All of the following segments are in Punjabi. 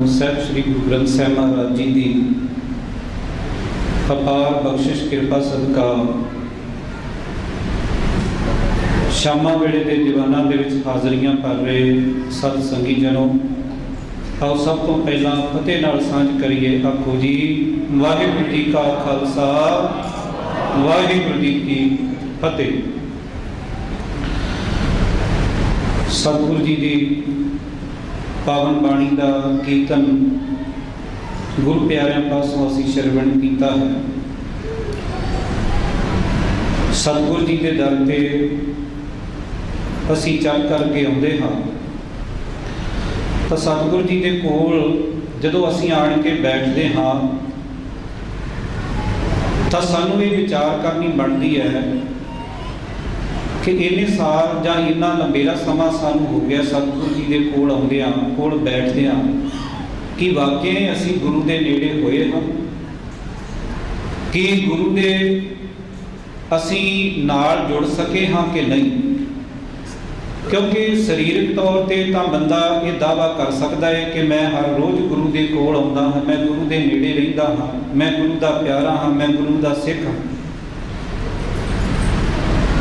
ਸਾਹਿਬ ਸ੍ਰੀ ਗੁਰੂ ਗ੍ਰੰਥ ਸਾਹਿਬ ਮਹਾਰਾਜ ਜੀ ਦੀ ਅਪਾਰ ਬਖਸ਼ਿਸ਼ ਕਿਰਪਾ ਸਦਕਾ ਸ਼ਾਮਾਂ ਵੇਲੇ ਦੇ ਦੀਵਾਨਾਂ ਦੇ ਵਿੱਚ ਹਾਜ਼ਰੀਆਂ ਭਰ ਰਹੇ ਸਤ ਸੰਗੀ ਜਨੋ, ਆਓ ਸਭ ਤੋਂ ਪਹਿਲਾਂ ਫਤਿਹ ਨਾਲ ਸਾਂਝ ਕਰੀਏ ਆਖੋ ਜੀ, ਵਾਹਿਗੁਰੂ ਜੀ ਕਾ ਖਾਲਸਾ, ਵਾਹਿਗੁਰੂ ਜੀ ਕੀ ਫਤਿਹ। ਸਤਿਗੁਰੂ ਜੀ ਦੀ ਪਾਵਨ ਬਾਣੀ ਦਾ ਕੀਰਤਨ ਗੁਰੂ ਪਿਆਰਿਆਂ ਪਾਸੋਂ ਅਸੀਂ ਸ਼ਰਵਣ ਕੀਤਾ ਹੈ। ਸਤਿਗੁਰੂ ਜੀ ਦੇ ਦਰ ਤੇ ਅਸੀਂ ਚੱਲ ਕਰਕੇ ਆਉਂਦੇ ਹਾਂ। ਤਾਂ ਸਤਿਗੁਰੂ ਜੀ ਦੇ ਕੋਲ ਜਦੋਂ ਅਸੀਂ ਆਣ ਕੇ ਬੈਠਦੇ ਹਾਂ, ਤਾਂ ਸਾਨੂੰ ਇਹ ਵਿਚਾਰ ਕਰਨੀ ਬਣਦੀ ਹੈ ਕਿ ਇੰਨੇ ਸਾਲ ਜਾਂ ਇੰਨਾ ਲੰਬੇਰਾ ਸਮਾਂ ਸਾਨੂੰ ਹੋ ਗਿਆ, ਸਤਿਗੁਰੂ ਜੀ ਦੇ ਕੋਲ ਆਉਂਦੇ ਆਉਂਦਿਆਂ, ਕੋਲ ਬੈਠਦੇ ਬੈਠਦਿਆਂ, ਕਿ ਵਾਕਿਆ ਅਸੀਂ ਗੁਰੂ ਦੇ ਨੇੜੇ ਹੋਏ ਹਾਂ? ਕਿ ਗੁਰੂ ਦੇ ਅਸੀਂ ਨਾਲ ਜੁੜ ਸਕੇ ਹਾਂ ਕਿ ਨਹੀਂ? ਕਿਉਂਕਿ ਸਰੀਰਕ ਤੌਰ ਤੇ ਤਾਂ ਬੰਦਾ ਇਹ ਦਾਵਾ ਕਰ ਸਕਦਾ ਹੈ ਕਿ ਮੈਂ ਹਰ ਰੋਜ਼ ਗੁਰੂ ਦੇ ਕੋਲ ਆਉਂਦਾ ਹਾਂ, ਮੈਂ ਗੁਰੂ ਦੇ ਨੇੜੇ ਰਹਿੰਦਾ ਹਾਂ, ਮੈਂ ਗੁਰੂ ਦਾ ਪਿਆਰਾ ਹਾਂ, ਮੈਂ ਗੁਰੂ ਦਾ ਸਿੱਖ ਹਾਂ।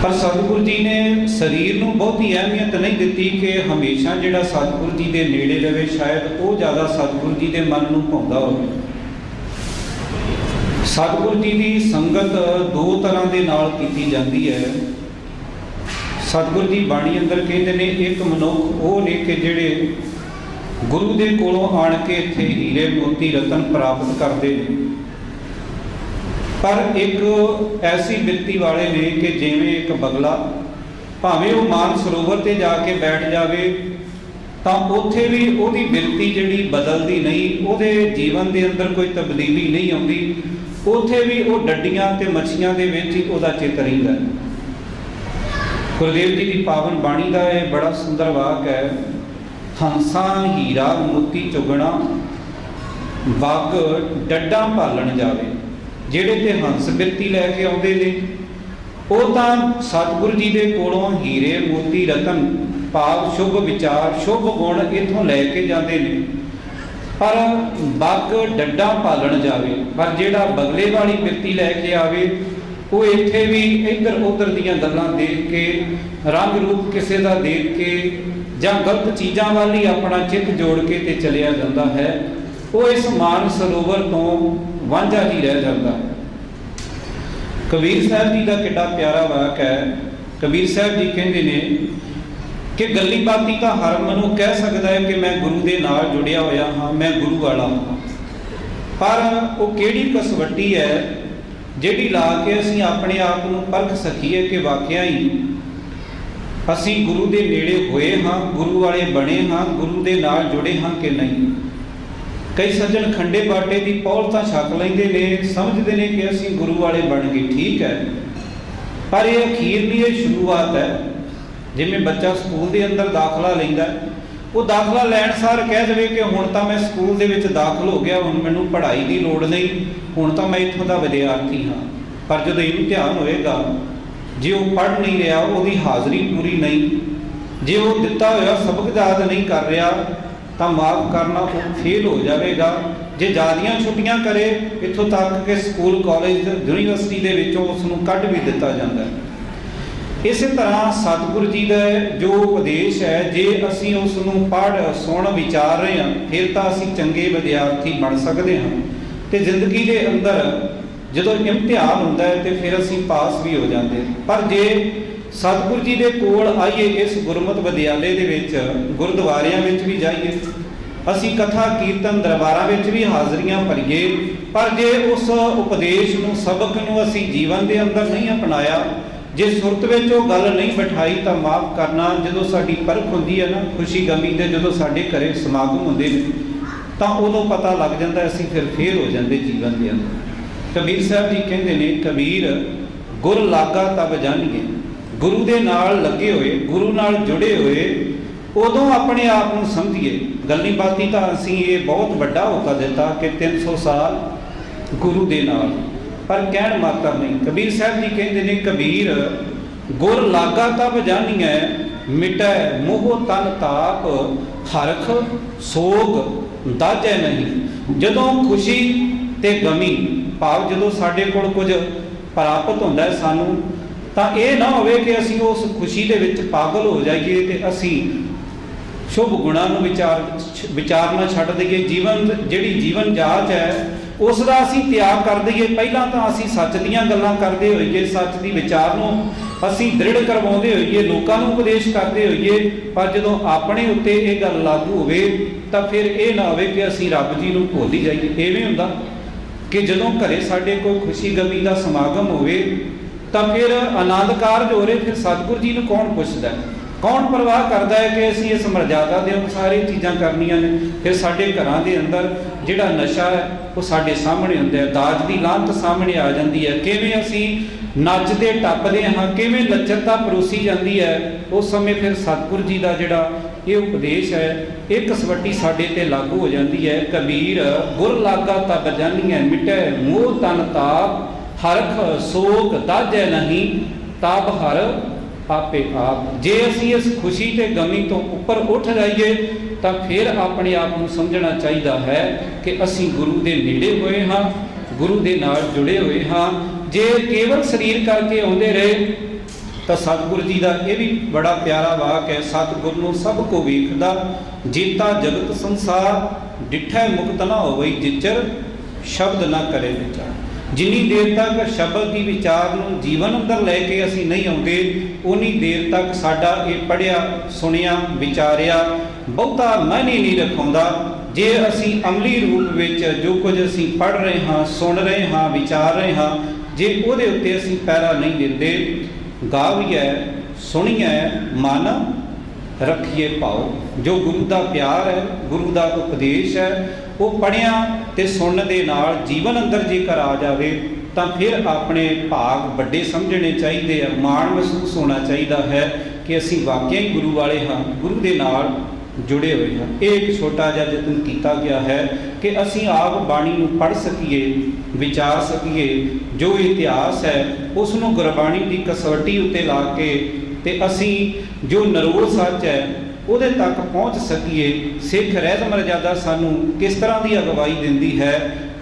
ਪਰ ਸਤਿਗੁਰੂ ਜੀ ਨੇ ਸਰੀਰ ਨੂੰ ਬਹੁਤੀ ਅਹਿਮੀਅਤ ਨਹੀਂ ਦਿੱਤੀ ਕਿ ਹਮੇਸ਼ਾ ਜਿਹੜਾ ਸਤਿਗੁਰੂ ਜੀ ਦੇ ਨੇੜੇ ਰਵੇ, ਸ਼ਾਇਦ ਉਹ ਜ਼ਿਆਦਾ ਸਤਿਗੁਰੂ ਜੀ ਦੇ ਮਨ ਨੂੰ ਭਾਉਂਦਾ ਹੋਵੇ। ਸਤਿਗੁਰੂ ਜੀ ਦੀ ਸੰਗਤ ਦੋ ਤਰ੍ਹਾਂ ਦੇ ਨਾਲ ਕੀਤੀ ਜਾਂਦੀ ਹੈ। ਸਤਿਗੁਰੂ ਜੀ ਬਾਣੀ ਅੰਦਰ ਕਹਿੰਦੇ ਨੇ, ਇੱਕ ਮਨੁੱਖ ਉਹ ਨੇ ਕਿ ਜਿਹੜੇ ਗੁਰੂ ਦੇ ਕੋਲੋਂ ਆਣ ਕੇ ਇੱਥੇ ਹੀਰੇ ਮੋਤੀ ਰਤਨ ਪ੍ਰਾਪਤ ਕਰਦੇ ਨੇ। ਪਰ ਇੱਕ ਐਸੀ ਬਿਰਤੀ ਵਾਲੇ ਨੇ ਕਿ ਜਿਵੇਂ ਇੱਕ ਬਗਲਾ, ਭਾਵੇਂ ਉਹ ਮਾਨ ਸਰੋਵਰ ਤੇ ਜਾ ਕੇ ਬੈਠ ਜਾਵੇ, ਤਾਂ ਉੱਥੇ ਵੀ ਉਹਦੀ ਬਿਰਤੀ ਜਿਹੜੀ ਬਦਲਦੀ ਨਹੀਂ, ਉਹਦੇ ਜੀਵਨ ਦੇ ਅੰਦਰ ਕੋਈ ਤਬਦੀਲੀ ਨਹੀਂ ਆਉਂਦੀ, ਉੱਥੇ ਵੀ ਉਹ ਡੱਡੀਆਂ ਤੇ ਮੱਛੀਆਂ ਦੇ ਵਿੱਚ ਹੀ ਉਹਦਾ ਚਿੱਤ ਰਹਿੰਦਾ ਹੈ। ਗੁਰਦੇਵ ਜੀ ਦੀ ਪਾਵਨ ਬਾਣੀ ਦਾ ਇਹ ਬੜਾ ਸੁੰਦਰ ਵਾਕ ਹੈ, ਹੰਸਾਂ ਹੀਰਾ ਮੋਤੀ ਚੁਗਣਾ, ਵਗ ਡੱਡਾ ਭਾਲਣ ਜਾਵੇ। ਜਿਹੜੇ ਤੇ ਹੰਸ ਬਿਰਤੀ ਲੈ ਕੇ ਆਉਂਦੇ ਨੇ, ਉਹ ਤਾਂ ਸਤਿਗੁਰੂ ਜੀ ਦੇ ਕੋਲੋਂ ਹੀਰੇ, ਮੋਤੀ, ਰਤਨ, ਭਾਵ, ਸ਼ੁਭ ਵਿਚਾਰ, ਸ਼ੁਭ ਗੁਣ ਇਥੋਂ ਲੈ ਕੇ ਜਾਂਦੇ ਨੇ। ਪਰ ਬੱਗ ਡੱਡਾ ਪਾਲਣ ਜਾਵੇ, ਪਰ ਜਿਹੜਾ ਬਗਲੇ ਵਾਲੀ ਬਿਰਤੀ ਲੈ ਕੇ ਆਵੇ, ਉਹ ਇੱਥੇ ਵੀ ਇੱਧਰ ਉੱਧਰ ਦੀਆਂ ਗੱਲਾਂ ਦੇਖ ਕੇ, ਰੰਗ ਰੂਪ ਕਿਸੇ ਦਾ ਦੇਖ ਕੇ ਜਾਂ ਗਲਤ ਚੀਜ਼ਾਂ ਵੱਲ ਹੀ ਆਪਣਾ ਚਿੱਤ ਜੋੜ ਕੇ ਤੇ ਚਲਿਆ ਜਾਂਦਾ ਹੈ। ਉਹ ਇਸ ਮਾਨ ਸਰੋਵਰ ਤੋਂ ਵਾਂਝਾ ਹੀ ਰਹਿ ਜਾਂਦਾ ਹੈ। ਕਬੀਰ ਸਾਹਿਬ ਜੀ ਦਾ ਕਿੱਡਾ ਪਿਆਰਾ ਵਾਕ ਹੈ। ਕਬੀਰ ਸਾਹਿਬ ਜੀ ਕਹਿੰਦੇ ਨੇ ਕਿ ਗੱਲੀ ਬਾਤੀ ਤਾਂ ਹਰ ਮਨੁ ਕਹਿ ਸਕਦਾ ਹੈ ਕਿ ਮੈਂ ਗੁਰੂ ਦੇ ਨਾਲ ਜੁੜਿਆ ਹੋਇਆ ਹਾਂ, ਮੈਂ ਗੁਰੂ ਵਾਲਾ ਹਾਂ। ਪਰ ਉਹ ਕਿਹੜੀ ਕਸਵੱਟੀ ਹੈ ਜਿਹੜੀ ਲਾ ਕੇ ਅਸੀਂ ਆਪਣੇ ਆਪ ਨੂੰ ਪਰਖ ਸਕੀਏ ਕਿ ਵਾਕਿਆ ਹੀ ਅਸੀਂ ਗੁਰੂ ਦੇ ਨੇੜੇ ਹੋਏ ਹਾਂ, ਗੁਰੂ ਵਾਲੇ ਬਣੇ ਹਾਂ, ਗੁਰੂ ਦੇ ਨਾਲ ਜੁੜੇ ਹਾਂ ਕਿ ਨਹੀਂ? ਕਈ ਸੱਜਣ ਖੰਡੇ ਬਾਟੇ ਦੀ ਪੌਲ ਤਾਂ ਛਕ ਲੈਂਦੇ ਨੇ, ਸਮਝਦੇ ਨੇ ਕਿ ਅਸੀਂ ਗੁਰੂ ਵਾਲੇ ਬਣ ਗਏ ਠੀਕ ਹੈ। ਪਰ ਇਹ ਅਖੀਰਲੀ ਇਹ ਸ਼ੁਰੂਆਤ ਹੈ। ਜਿਵੇਂ ਬੱਚਾ ਸਕੂਲ ਦੇ ਅੰਦਰ ਦਾਖਲਾ ਲੈਂਦਾ ਉਹ ਦਾਖਲਾ ਲੈਣ ਸਾਰ ਕਹਿ ਦੇਵੇ ਕਿ ਹੁਣ ਤਾਂ ਮੈਂ ਸਕੂਲ ਦੇ ਵਿੱਚ ਦਾਖਲ ਹੋ ਗਿਆ, ਹੁਣ ਮੈਨੂੰ ਪੜ੍ਹਾਈ ਦੀ ਲੋੜ ਨਹੀਂ, ਹੁਣ ਤਾਂ ਮੈਂ ਇੱਥੋਂ ਦਾ ਵਿਦਿਆਰਥੀ ਹਾਂ। ਪਰ ਜਦੋਂ ਇਮਤਿਹਾਨ ਹੋਏਗਾ, ਜੇ ਉਹ ਪੜ੍ਹ ਨਹੀਂ ਰਿਹਾ, ਉਹਦੀ ਹਾਜ਼ਰੀ ਪੂਰੀ ਨਹੀਂ। ਜੇ ਉਹ ਦਿੱਤਾ ਹੋਇਆ ਸਬਕ ਯਾਦ ਨਹੀਂ ਕਰ ਰਿਹਾ ਤਾਂ ਮਾਫ ਕਰਨਾ ਉਹ ਫੇਲ ਹੋ ਜਾਵੇਗਾ। ਜੇ ਜਿਆਦੀਆਂ ਛੁੱਟੀਆਂ ਕਰੇ, ਇੱਥੋਂ ਤੱਕ ਕਿ ਸਕੂਲ ਕਾਲਜ ਯੂਨੀਵਰਸਿਟੀ ਦੇ ਵਿੱਚੋਂ ਉਸ ਨੂੰ ਕੱਢ ਵੀ ਦਿੱਤਾ ਜਾਂਦਾ ਹੈ। ਇਸੇ ਤਰ੍ਹਾਂ ਸਤਿਗੁਰੂ ਜੀ ਦਾ ਜੋ ਉਪਦੇਸ਼ ਹੈ, ਜੇ ਅਸੀਂ ਉਸ ਨੂੰ ਪੜ੍ਹ, ਸੁਣ, ਵਿਚਾਰ ਰਹੇ ਹਾਂ, ਫਿਰ ਤਾਂ ਅਸੀਂ ਚੰਗੇ ਵਿਦਿਆਰਥੀ ਬਣ ਸਕਦੇ ਹਾਂ। ਤੇ ਜ਼ਿੰਦਗੀ ਦੇ ਅੰਦਰ ਜਦੋਂ ਇਮਤਿਹਾਨ ਹੁੰਦਾ ਹੈ, ਤੇ ਫਿਰ ਅਸੀਂ ਪਾਸ ਵੀ ਹੋ ਜਾਂਦੇ ਪਰ ਜੇ ਸਤਿਗੁਰੂ ਜੀ ਦੇ ਕੋਲ ਆਈਏ ਇਸ ਗੁਰਮਤਿ ਵਿਦਿਆਲੇ ਦੇ ਵਿੱਚ, ਗੁਰਦੁਆਰਿਆਂ ਵਿੱਚ ਵੀ ਜਾਈਏ। ਅਸੀਂ ਕਥਾ, ਕੀਰਤਨ ਦਰਬਾਰਾਂ ਵਿੱਚ ਵੀ ਹਾਜ਼ਰੀਆਂ ਭਰੀਏ। ਪਰ ਜੇ ਉਸ ਉਪਦੇਸ਼ ਨੂੰ, ਸਬਕ ਨੂੰ ਅਸੀਂ ਜੀਵਨ ਦੇ ਅੰਦਰ ਨਹੀਂ ਅਪਣਾਇਆ, ਜੇ ਸੁਰਤ ਵਿੱਚ ਉਹ ਗੱਲ ਨਹੀਂ ਬਿਠਾਈ ਤਾਂ ਮਾਫ ਕਰਨਾ, ਜਦੋਂ ਸਾਡੀ ਪਰਖ ਹੁੰਦੀ ਹੈ ਨਾ, ਖੁਸ਼ੀ ਗਮੀ ਦੇ ਜਦੋਂ ਸਾਡੇ ਘਰੇ ਸਮਾਗਮ ਹੁੰਦੇ ਨੇ, ਤਾਂ ਉਦੋਂ ਪਤਾ ਲੱਗ ਜਾਂਦਾ, ਅਸੀਂ ਫਿਰ ਫੇਰ ਹੋ ਜਾਂਦੇ ਜੀਵਨ ਦੇ ਅੰਦਰ। ਕਬੀਰ ਸਾਹਿਬ ਜੀ ਕਹਿੰਦੇ ਨੇ, ਕਬੀਰ, ਗੁਰ ਲਾਗਾ ਤਬ ਜਾਣਗੇ। ਗੁਰੂ ਦੇ ਨਾਲ ਲੱਗੇ ਹੋਏ, ਗੁਰੂ ਨਾਲ ਜੁੜੇ ਹੋਏ, ਉਦੋਂ ਆਪਣੇ ਆਪ ਨੂੰ ਸਮਝੀਏ। ਗੱਲੀ ਬਾਤੀ ਤਾਂ ਅਸੀਂ ਇਹ ਬਹੁਤ ਵੱਡਾ ਹੋਕਾ ਦਿੱਤਾ ਕਿ 300 ਸਾਲ ਗੁਰੂ ਦੇ ਨਾਲ। ਪਰ ਕਹਿਣ ਮਾਤਰ ਨਹੀਂ। ਕਬੀਰ ਸਾਹਿਬ ਜੀ ਕਹਿੰਦੇ ਨੇ, ਕਬੀਰ, ਗੁਰ ਲਾਗਾ ਤਾਂ ਤਬ ਹੈ ਮਿਟੈ ਮੋਹ ਤਨ ਤਾਪ ਹਰਖ ਸੋਗ ਦਾਜੈ ਨਹੀਂ। ਜਦੋਂ ਖੁਸ਼ੀ ਤੇ ਗਮੀ, ਭਾਵ ਜਦੋਂ ਸਾਡੇ ਕੋਲ ਕੁਝ ਪ੍ਰਾਪਤ ਹੁੰਦਾ ਹੈ ਸਾਨੂੰ ਤਾਂ ਇਹ ਨਾ ਹੋਵੇ ਕਿ ਅਸੀਂ ਉਸ ਖੁਸ਼ੀ ਦੇ ਵਿੱਚ ਪਾਗਲ ਹੋ ਜਾਈਏ ਤੇ ਅਸੀਂ ਸ਼ੁਭ ਗੁਣਾਂ ਨੂੰ ਵਿਚਾਰ ਵਿਚਾਰਨਾ ਛੱਡ ਦਈਏ। ਜੀਵਨ ਜਿਹੜੀ ਜੀਵਨ ਜਾਚ ਹੈ, ਉਸ ਦਾ ਅਸੀਂ ਤਿਆਗ ਕਰ ਦਈਏ। ਪਹਿਲਾਂ ਤਾਂ ਅਸੀਂ ਸੱਚ ਦੀਆਂ ਗੱਲਾਂ ਕਰਦੇ ਹੋਈਏ, ਸੱਚ ਦੀ ਵਿਚਾਰ ਨੂੰ ਅਸੀਂ ਦ੍ਰਿੜ ਕਰਵਾਉਂਦੇ ਹੋਈਏ, ਲੋਕਾਂ ਨੂੰ ਉਪਦੇਸ਼ ਕਰਦੇ ਹੋਈਏ। ਪਰ ਜਦੋਂ ਆਪਣੇ ਉੱਤੇ ਇਹ ਗੱਲ ਲਾਗੂ ਹੋਵੇ, ਤਾਂ ਫਿਰ ਇਹ ਨਾ ਹੋਵੇ ਕਿ ਅਸੀਂ ਰੱਬ ਜੀ ਨੂੰ ਭੁੱਲ ਹੀ ਜਾਈਏ। ਐਵੇਂ ਹੁੰਦਾ ਕਿ ਜਦੋਂ ਘਰੇ ਸਾਡੇ ਕੋਈ ਖੁਸ਼ੀ ਗਮੀ ਦਾ ਸਮਾਗਮ ਹੋਵੇ ਤਾਂ ਫਿਰ ਆਨੰਦ ਕਾਰਜ ਹੋ ਰਹੇ, ਫਿਰ ਸਤਿਗੁਰੂ ਜੀ ਨੂੰ ਕੌਣ ਪੁੱਛਦਾ? ਕੌਣ ਪਰਵਾਹ ਕਰਦਾ ਹੈ ਕਿ ਅਸੀਂ ਇਸ ਮਰਜ਼ਾਦਾ ਦੇ ਅਨੁਸਾਰ ਇਹ ਚੀਜ਼ਾਂ ਕਰਨੀਆਂ ਨੇ? ਫਿਰ ਸਾਡੇ ਘਰਾਂ ਦੇ ਅੰਦਰ ਜਿਹੜਾ ਨਸ਼ਾ ਹੈ, ਉਹ ਸਾਡੇ ਸਾਹਮਣੇ ਹੁੰਦਾ ਹੈ। ਦਾਜ ਦੀ ਲਾਂਤ ਸਾਹਮਣੇ ਆ ਜਾਂਦੀ ਹੈ। ਕਿਵੇਂ ਅਸੀਂ ਨੱਚਦੇ ਟੱਪਦੇ ਹਾਂ, ਕਿਵੇਂ ਲੱਚਰਤਾ ਪਰੋਸੀ ਜਾਂਦੀ ਹੈ, ਉਸ ਸਮੇਂ ਫਿਰ ਸਤਿਗੁਰੂ ਜੀ ਦਾ ਜਿਹੜਾ ਇਹ ਉਪਦੇਸ਼ ਹੈ ਇਹ ਕਸਵੱਟੀ ਸਾਡੇ ਤੇ ਲਾਗੂ ਹੋ ਜਾਂਦੀ ਹੈ। ਕਬੀਰ ਗੁਰ ਲਾਗਾ ਤਬ ਜਾਨੀਐ, ਮਿਟੈ ਮੋਹ ਤਨ ਤਾਪ। ਹਰਖ ਸੋਗ ਦਾਜੈ ਨਹੀਂ ਤਾਪ ਹਰ ਆਪੇ ਆਪ। ਜੇ ਅਸੀਂ ਇਸ ਖੁਸ਼ੀ ਤੇ ਗਮੀ ਤੋਂ ਉੱਪਰ ਉੱਠ ਜਾਈਏ, ਤਾਂ ਫਿਰ ਆਪਣੇ ਆਪ ਨੂੰ ਸਮਝਣਾ ਚਾਹੀਦਾ ਹੈ ਕਿ ਅਸੀਂ ਗੁਰੂ ਦੇ ਨੇੜੇ ਹੋਏ ਹਾਂ, ਗੁਰੂ ਦੇ ਨਾਲ ਜੁੜੇ ਹੋਏ ਹਾਂ। ਜੇ ਕੇਵਲ ਸਰੀਰ ਕਰਕੇ ਆਉਂਦੇ ਰਹੇ, ਤਾਂ ਸਤਿਗੁਰੂ ਜੀ ਦਾ ਇਹ ਵੀ ਬੜਾ ਪਿਆਰਾ ਵਾਕ ਹੈ, ਸਤਿਗੁਰ ਨੂੰ ਸਭ ਕੋ ਵੇਖਦਾ, ਜੀਤਾ ਜਗਤ ਸੰਸਾਰ, ਡਿਠੈ ਮੁਕਤ ਨਾ ਹੋਵੇ ਜਿਚਰ, ਸ਼ਬਦ ਨਾ ਕਰੇ ਵਿਚਾਰ। ਜਿੰਨੀ ਦੇਰ ਤੱਕ ਸ਼ਬਦ ਦੀ ਵਿਚਾਰ ਨੂੰ ਜੀਵਨ ਅੰਦਰ ਲੈ ਕੇ ਅਸੀਂ ਨਹੀਂ ਆਉਂਦੇ ਉਨੀ ਦੇਰ ਤੱਕ ਸਾਡਾ ਇਹ ਪੜਿਆ ਸੁਣਿਆ, ਵਿਚਾਰਿਆ ਬਹੁਤਾ ਮਾਇਨੇ ਨਹੀਂ ਰਖਾਉਂਦਾ। ਜੇ ਅਸੀਂ ਅਮਲੀ ਰੂਪ ਵਿੱਚ ਜੋ ਕੁਝ ਅਸੀਂ ਪੜ ਰਹੇ ਹਾਂ, ਸੁਣ ਰਹੇ ਹਾਂ, ਵਿਚਾਰ ਰਹੇ ਹਾਂ, ਜੇ ਉਹਦੇ ਉੱਤੇ ਅਸੀਂ ਪੈਰਾ ਨਹੀਂ ਦਿੰਦੇ, ਗਾਵੀਐ, ਸੁਣੀਐ, ਮਨ ਰੱਖੀਏ ਪਾਓ ਜੋ ਗੁਰੂ ਦਾ ਪਿਆਰ ਹੈ, ਗੁਰੂ ਦਾ ਉਪਦੇਸ਼ ਹੈ ਉਹ ਪੜਿਆ ਤੇ ਸੁਣਨ ਦੇ ਨਾਲ ਜੀਵਨ ਅੰਦਰ ਜੇਕਰ ਆ ਜਾਵੇ, ਤਾਂ ਫਿਰ ਆਪਣੇ ਭਾਗ ਵੱਡੇ ਸਮਝਣੇ ਚਾਹੀਦੇ ਆ, ਮਾਣ ਮਹਿਸੂਸ ਹੋਣਾ ਚਾਹੀਦਾ ਹੈ ਕਿ ਅਸੀਂ ਵਾਕਿਆ ਹੀ ਗੁਰੂ ਵਾਲੇ ਹਾਂ, ਗੁਰੂ ਦੇ ਨਾਲ ਜੁੜੇ ਹੋਏ ਹਾਂ। ਇਹ ਇੱਕ ਛੋਟਾ ਜਿਹਾ ਯਤਨ ਕੀਤਾ ਗਿਆ ਹੈ ਕਿ ਅਸੀਂ ਆਪ ਬਾਣੀ ਨੂੰ ਪੜ੍ਹ ਸਕੀਏ, ਵਿਚਾਰ ਸਕੀਏ, ਜੋ ਇਤਿਹਾਸ ਹੈ ਉਸ ਨੂੰ ਗੁਰਬਾਣੀ ਦੀ ਕਸਵੱਟੀ ਉੱਤੇ ਲਾ ਕੇ ਤੇ ਅਸੀਂ ਜੋ ਨਰੋਲ ਸੱਚ ਹੈ ਉਹਦੇ ਤੱਕ ਪਹੁੰਚ ਸਕੀਏ। ਸਿੱਖ ਰਹਿਤ ਮਰਜ਼ਾਦਾ ਸਾਨੂੰ ਕਿਸ ਤਰ੍ਹਾਂ ਦੀ ਅਗਵਾਈ ਦਿੰਦੀ ਹੈ?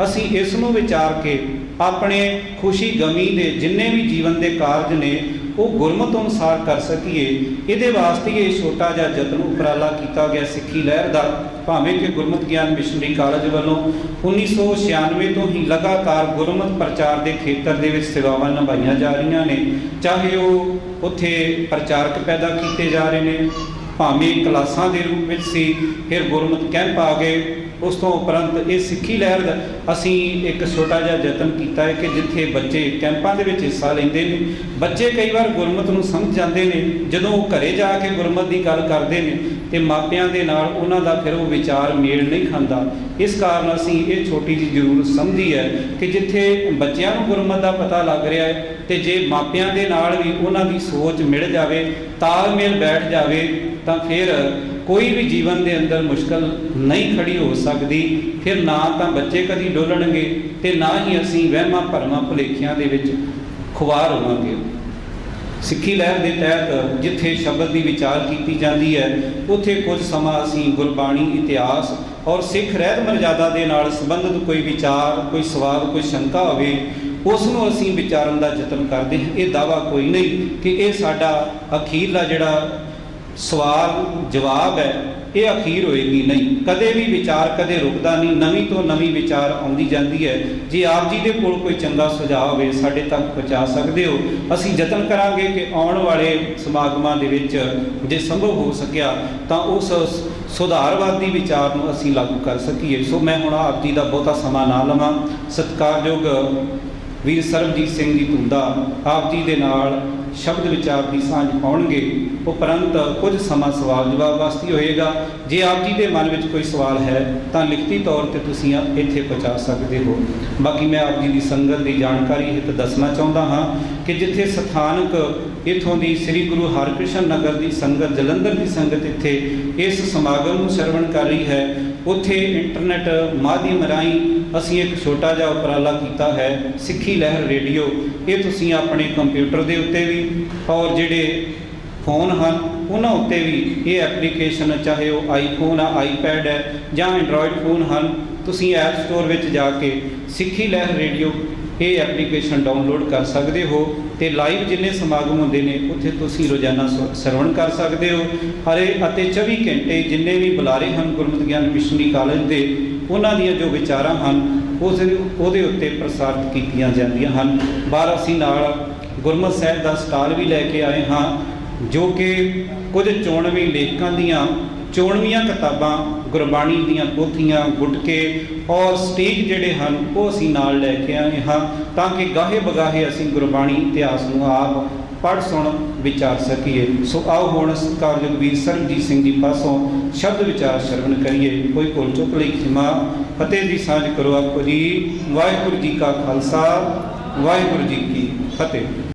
ਅਸੀਂ ਇਸ ਨੂੰ ਵਿਚਾਰ ਕੇ ਆਪਣੇ ਖੁਸ਼ੀ ਗਮੀ ਦੇ ਜਿੰਨੇ ਵੀ ਜੀਵਨ ਦੇ ਕਾਰਜ ਨੇ, ਉਹ ਗੁਰਮਤ ਅਨੁਸਾਰ ਕਰ ਸਕੀਏ। ਇਹਦੇ ਵਾਸਤੇ ਇਹ ਛੋਟਾ ਜਿਹਾ ਯਤਨ ਉਪਰਾਲਾ ਕੀਤਾ ਗਿਆ ਸਿੱਖੀ ਲਹਿਰ ਦਾ। ਭਾਵੇਂ ਕਿ ਗੁਰਮਤ ਗਿਆਨ ਮਿਸ਼ਨਰੀ ਕਾਲਜ ਵੱਲੋਂ 1996 ਤੋਂ ਹੀ ਲਗਾਤਾਰ ਗੁਰਮਤ ਪ੍ਰਚਾਰ ਦੇ ਖੇਤਰ ਦੇ ਵਿੱਚ ਸੇਵਾਵਾਂ ਨਿਭਾਈਆਂ ਜਾ ਰਹੀਆਂ ਨੇ, ਚਾਹੇ ਉਹ ਉੱਥੇ ਪ੍ਰਚਾਰਕ ਪੈਦਾ ਕੀਤੇ ਜਾ ਰਹੇ ਨੇ ਭਾਵੇਂ ਕਲਾਸਾਂ ਦੇ ਰੂਪ ਵਿੱਚ ਸੀ, ਫਿਰ ਗੁਰਮਤ ਕੈਂਪ ਆ ਗਏ ਉਸ ਤੋਂ ਉਪਰੰਤ ਇਹ ਸਿੱਖੀ ਲਹਿਰ ਦਾ ਅਸੀਂ ਇੱਕ ਛੋਟਾ ਜਿਹਾ ਯਤਨ ਕੀਤਾ ਹੈ ਕਿ ਜਿੱਥੇ ਬੱਚੇ ਕੈਂਪਾਂ ਦੇ ਵਿੱਚ ਹਿੱਸਾ ਲੈਂਦੇ ਨੇ, ਬੱਚੇ ਕਈ ਵਾਰ ਗੁਰਮਤ ਨੂੰ ਸਮਝ ਜਾਂਦੇ ਨੇ, ਜਦੋਂ ਉਹ ਘਰੇ ਜਾ ਕੇ ਗੁਰਮਤ ਦੀ ਗੱਲ ਕਰਦੇ ਨੇ ਤੇ ਮਾਪਿਆਂ ਦੇ ਨਾਲ ਉਹਨਾਂ ਦਾ ਫਿਰ ਉਹ ਵਿਚਾਰ ਮੇਲ ਨਹੀਂ ਖਾਂਦਾ। ਇਸ ਕਾਰਨ ਅਸੀਂ ਇਹ ਛੋਟੀ ਜਿਹੀ ਜ਼ਰੂਰ ਸਮਝੀ ਹੈ ਕਿ ਜਿੱਥੇ ਬੱਚਿਆਂ ਨੂੰ ਗੁਰਮਤ ਦਾ ਪਤਾ ਲੱਗ ਰਿਹਾ ਹੈ ਤੇ ਜੇ ਮਾਪਿਆਂ ਦੇ ਨਾਲ ਵੀ ਉਹਨਾਂ ਦੀ ਸੋਚ ਮਿਲ ਜਾਵੇ ਤਾਲਮੇਲ ਬੈਠ ਜਾਵੇ ਤਾਂ ਫਿਰ ਕੋਈ ਵੀ ਜੀਵਨ ਦੇ ਅੰਦਰ ਮੁਸ਼ਕਲ ਨਹੀਂ ਖੜੀ ਹੋ ਸਕਦੀ। ਫਿਰ ਨਾ ਤਾਂ ਬੱਚੇ ਕਦੀ ਡੋਲਣਗੇ ਤੇ ਨਾ ਹੀ ਅਸੀਂ ਵਹਿਮਾਂ ਭਰਮਾਂ ਭੁਲੇਖਿਆਂ ਦੇ ਵਿੱਚ ਖੁਆਰ ਹੋਵਾਂਗੇ। ਸਿੱਖੀ ਲਹਿਰ ਦੇ ਤਹਿਤ ਜਿੱਥੇ ਸ਼ਬਦ ਦੀ ਵਿਚਾਰ ਕੀਤੀ ਜਾਂਦੀ ਹੈ, ਉੱਥੇ ਕੁਝ ਸਮਾਂ ਅਸੀਂ ਗੁਰਬਾਣੀ, ਇਤਿਹਾਸ ਔਰ ਸਿੱਖ ਰਹਿਤ ਮਰਜ਼ਾਦਾ ਦੇ ਨਾਲ ਸੰਬੰਧਿਤ ਕੋਈ ਵਿਚਾਰ, ਕੋਈ ਸਵਾਲ, ਕੋਈ ਸ਼ੰਕਾ ਹੋਵੇ ਉਸ ਨੂੰ ਅਸੀਂ ਵਿਚਾਰਨ ਦਾ ਯਤਨ ਕਰਦੇ ਹਾਂ। ਇਹ ਦਾਵਾ ਕੋਈ ਨਹੀਂ ਕਿ ਇਹ ਸਾਡਾ ਅਖੀਰਲਾ ਜਿਹੜਾ ਸਵਾਲ, ਜਵਾਬ ਹੈ, ਇਹ ਅਖੀਰ ਹੋਏਗੀ ਨਹੀਂ। ਕਦੇ ਵੀ ਵਿਚਾਰ ਕਦੇ ਰੁਕਦਾ ਨਹੀਂ। ਨਵੀਂ ਤੋਂ ਨਵੀਂ ਵਿਚਾਰ ਆਉਂਦੀ ਜਾਂਦੀ ਹੈ। ਜੇ ਆਪ ਜੀ ਦੇ ਕੋਲ ਕੋਈ ਚੰਗਾ ਸੁਝਾਅ ਹੋਵੇ, ਸਾਡੇ ਤੱਕ ਪਹੁੰਚਾ ਸਕਦੇ ਹੋ। ਅਸੀਂ ਯਤਨ ਕਰਾਂਗੇ ਕਿ ਆਉਣ ਵਾਲੇ ਸਮਾਗਮਾਂ ਦੇ ਵਿੱਚ ਜੇ ਸੰਭਵ ਹੋ ਸਕਿਆ, ਤਾਂ ਉਸ ਸੁਧਾਰਵਾਦੀ ਵਿਚਾਰ ਨੂੰ ਅਸੀਂ ਲਾਗੂ ਕਰ ਸਕੀਏ। ਸੋ ਮੈਂ ਹੁਣ ਆਪ ਜੀ ਦਾ ਬਹੁਤਾ ਸਮਾਂ ਨਾ ਲਵਾਂ। ਸਤਿਕਾਰਯੋਗ ਵੀਰ ਸਰਬਜੀਤ ਸਿੰਘ ਜੀ ਤੁੰਦਾ ਆਪ ਜੀ ਦੇ ਨਾਲ ਸ਼ਬਦ ਵਿਚਾਰ ਦੀ ਸਾਂਝ ਪਾਉਣਗੇ। ਉਪਰੰਤ ਕੁਝ ਸਮਾਂ ਸਵਾਲ ਜਵਾਬ ਵਾਸਤੇ ਹੋਏਗਾ। ਜੇ ਆਪ ਜੀ ਦੇ ਮਨ ਵਿੱਚ ਕੋਈ ਸਵਾਲ ਹੈ, ਤਾਂ ਲਿਖਤੀ ਤੌਰ ਤੇ ਤੁਸੀਂ ਇੱਥੇ ਪਹੁੰਚਾ ਸਕਦੇ ਹੋ। ਬਾਕੀ ਮੈਂ ਆਪ ਜੀ ਦੀ ਸੰਗਤ ਦੀ ਜਾਣਕਾਰੀ ਹਿੱਤ ਦੱਸਣਾ ਚਾਹੁੰਦਾ ਹਾਂ ਕਿ ਜਿੱਥੇ ਸਥਾਨਕ ਇਥੋਂ ਦੀ ਸ੍ਰੀ ਗੁਰੂ ਹਰਕ੍ਰਿਸ਼ਨ ਨਗਰ ਦੀ ਸੰਗਤ ਜਲੰਧਰ ਦੀ ਸੰਗਤ ਇੱਥੇ ਇਸ ਸਮਾਗਮ ਨੂੰ ਸਰਵਣ ਕਰ ਰਹੀ ਹੈ ਉੱਥੇ ਇੰਟਰਨੈਟ ਮਾਧਿਅਮ ਰਾਹੀਂ ਅਸੀਂ ਇੱਕ ਛੋਟਾ ਜਿਹਾ ਉਪਰਾਲਾ ਕੀਤਾ ਹੈ, ਸਿੱਖੀ ਲਹਿਰ ਰੇਡੀਓ। ਇਹ ਤੁਸੀਂ ਆਪਣੇ ਕੰਪਿਊਟਰ ਦੇ ਉੱਤੇ ਵੀ ਔਰ ਜਿਹੜੇ ਫੋਨ ਹਨ, ਉਹਨਾਂ ਉੱਤੇ ਵੀ ਇਹ ਐਪਲੀਕੇਸ਼ਨ ਚਾਹੇ ਉਹ ਆਈਫੋਨ ਆ ਆਈਪੈਡ ਹੈ ਜਾਂ ਐਂਡਰੋਇਡ ਫੋਨ ਹਨ, ਤੁਸੀਂ ਐਪ ਸਟੋਰ ਵਿੱਚ ਜਾ ਕੇ ਸਿੱਖੀ ਲਹਿਰ ਰੇਡੀਓ ਇਹ ਐਪਲੀਕੇਸ਼ਨ ਡਾਊਨਲੋਡ ਕਰ ਸਕਦੇ ਹੋ ਤੇ ਲਾਈਵ ਜਿੰਨੇ ਸਮਾਗਮ ਹੁੰਦੇ ਨੇ, ਉੱਥੇ ਤੁਸੀਂ ਰੋਜ਼ਾਨਾ ਸ- ਸਰਵਣ ਕਰ ਸਕਦੇ ਹੋ। ਹਰੇ ਅਤੇ 24 ਘੰਟੇ ਜਿੰਨੇ ਵੀ ਬੁਲਾਰੇ ਹਨ ਗੁਰਮਤਿ ਗਿਆਨ ਮਿਸ਼ਨਰੀ ਕਾਲਜ ਦੇ, ਉਹਨਾਂ ਦੀਆਂ ਜੋ ਵਿਚਾਰਾਂ ਹਨ ਉਸ ਉਹਦੇ ਉੱਤੇ ਪ੍ਰਸਾਰਿਤ ਕੀਤੀਆਂ ਜਾਂਦੀਆਂ ਹਨ। ਬਾਹਰ ਅਸੀਂ ਨਾਲ ਗੁਰਮਤਿ ਸਾਹਿਬ ਦਾ ਸਟਾਲ ਵੀ ਲੈ ਕੇ ਆਏ ਹਾਂ, ਜੋ ਕਿ ਕੁਝ ਚੋਣਵੀਂ ਲੇਖਕਾਂ ਦੀਆਂ ਚੋਣਵੀਆਂ ਕਿਤਾਬਾਂ ਗੁਰਬਾਣੀ ਦੀਆਂ ਪੋਥੀਆਂ ਗੁਟਕੇ ਔਰ ਸਟੇਜ ਜਿਹੜੇ ਹਨ, ਉਹ ਅਸੀਂ ਨਾਲ ਲੈ ਕੇ ਆਏ ਹਾਂ ਤਾਂ ਕਿ ਗਾਹੇ ਬਗਾਹੇ ਅਸੀਂ ਗੁਰਬਾਣੀ ਇਤਿਹਾਸ ਨੂੰ ਆਪ ਪੜ੍ਹ, ਸੁਣ, ਵਿਚਾਰ ਸਕੀਏ। ਸੋ ਆਓ ਹੁਣ ਸਤਿਕਾਰਯੋਗ ਵੀਰ ਸਰਬਜੀਤ ਸਿੰਘ ਜੀ ਪਾਸੋਂ ਸ਼ਬਦ ਵਿਚਾਰ ਸ਼ਰਵਣ ਕਰੀਏ। ਕੋਈ ਭੁੱਲ ਚੁੱਕ ਲਈ ਖਿਮਾ। ਫਤਿਹ ਦੀ ਸਾਂਝ ਕਰੋ ਆਪੋ ਜੀ। ਵਾਹਿਗੁਰੂ ਜੀ ਕਾ ਖਾਲਸਾ। ਵਾਹਿਗੁਰੂ ਜੀ ਕੀ ਫਤਿਹ।